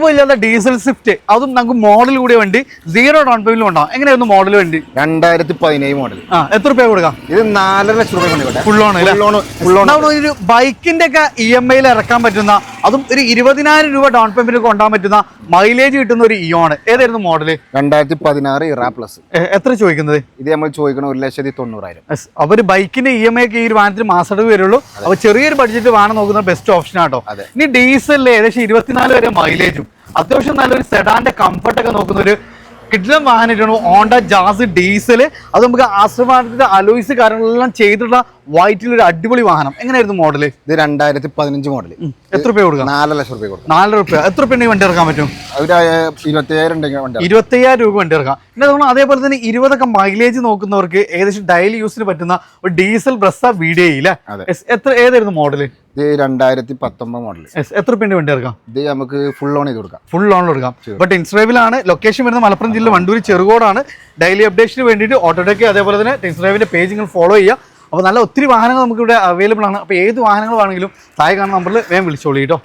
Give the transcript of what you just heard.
രൂപയില്ലാത്ത diesel Swift അതും നമുക്ക് model കൂടിയ വണ്ടി സീറോ ഡൗൺ പേയ്മെന്റ് ഉണ്ടാവും എങ്ങനെയായിരുന്നു മോഡൽ വണ്ടി? രണ്ടായിരത്തി പതിനേഴ് മോഡൽ ആ എത്ര രൂപ കൊടുക്കാം? ഇത് നാലര ലക്ഷം രൂപ ഫുൾ ഉണ്ടാവുന്ന ഒരു ബൈക്കിന്റെ ഒക്കെ ഇ എം ഐയിൽ ഇറക്കാൻ പറ്റുന്ന അതും ഒരു ഇരുപതിനായിരം രൂപ ഡൗൺ പേയ്മെന്റ് കൊണ്ടാൻ പറ്റുന്ന മൈലേജ് കിട്ടുന്ന ഒരു ഇയോണ് ഏതായിരുന്നു മോഡൽ രണ്ടായിരത്തി പതിനാറ് ഇറാ പ്ലസ് എത്ര ചോദിക്കുന്നത്? ഇത് നമ്മൾ ചോദിക്കണം ഒരു ലക്ഷത്തി തൊണ്ണൂറായിരം. അവർ അവർ ബൈക്കിന്റെ ഇ എം ഐ ഒക്കെ ഈ ഒരു വാഹനത്തിന് മാസടവ് വരുള്ളൂ. അപ്പൊ ചെറിയൊരു ബഡ്ജറ്റ് വാഹനം നോക്കുന്ന ബെസ്റ്റ് ഓപ്ഷൻ ആട്ടോ ഇനി ഡീസലിൽ ഏകദേശം ഇരുപത്തിനാല് വരെ മൈലേജും അത്യാവശ്യം നല്ലൊരു സെഡാന്റെ കംഫർട്ട് ഒക്കെ നോക്കുന്ന ഒരു കിഡ്ലം വാഹനമായിട്ടാണ് ഓണ്ട ജാസ് ഡീസൽ അത് നമുക്ക് ആശ്രമാനത്തിന്റെ അലോയ്സ് കാര്യങ്ങളെല്ലാം ചെയ്തിട്ടുള്ള വൈറ്റിൽ ഒരു അടിപൊളി വാഹനം. എങ്ങനെയായിരുന്നു മോഡൽ ഇത് രണ്ടായിരത്തി പതിനഞ്ച് മോഡൽ എത്ര രൂപ കൊടുക്കാം? നാല് ലക്ഷം രൂപ കൊടുക്കും. നാല് രൂപ എത്ര രൂപ വണ്ടി ഇറക്കാൻ പറ്റും? ഒരു ഇരുപത്തയ്യായിരം രൂപ വണ്ടി ഇറക്കാം. പിന്നെ അതുകൊണ്ട് അതേപോലെ തന്നെ ഇരുപതൊക്കെ മൈലേജ് നോക്കുന്നവർക്ക് ഏകദേശം ഡെയിലി യൂസിന് പറ്റുന്ന ഒരു ഡീസൽ ബ്രസ്സ വീഡിയോ ഇല്ല അതെ. എത്ര ഏതായിരുന്നു മോഡൽ ഇത് രണ്ടായിരത്തി പത്തൊമ്പത് മോഡൽ എത്ര രൂപ വണ്ടി ഇറക്കാം? ഇത് നമുക്ക് ഫുൾ ഓൺ ചെയ്ത് കൊടുക്കാം. ഫുൾ ഓൺ കൊടുക്കാം. ബട്ട് ഇൻസ്ട്രൈവിലാണ് ലൊക്കേഷൻ വരുന്നത് മലപ്പുറം ജില്ല വണ്ടൂർ ചെറുകോടാണ്. ഡെയിലി അപ്ഡേഷന് വേണ്ടിയിട്ട് ഓട്ടോടെക്ക് അതേപോലെ തന്നെ ഇൻസ്ട്രൈവിന്റെ പേജ് നിങ്ങൾ ഫോളോ ചെയ്യുക. അപ്പോൾ നല്ല ഒത്തിരി വാഹനങ്ങൾ നമുക്കിവിടെ അവൈലബിൾ ആണ്. അപ്പോൾ ഏത് വാഹനങ്ങൾ വേണമെങ്കിലും താഴെ കാണുന്ന നമ്പറിൽ വേഗം വിളിച്ചോളൂ കേട്ടോ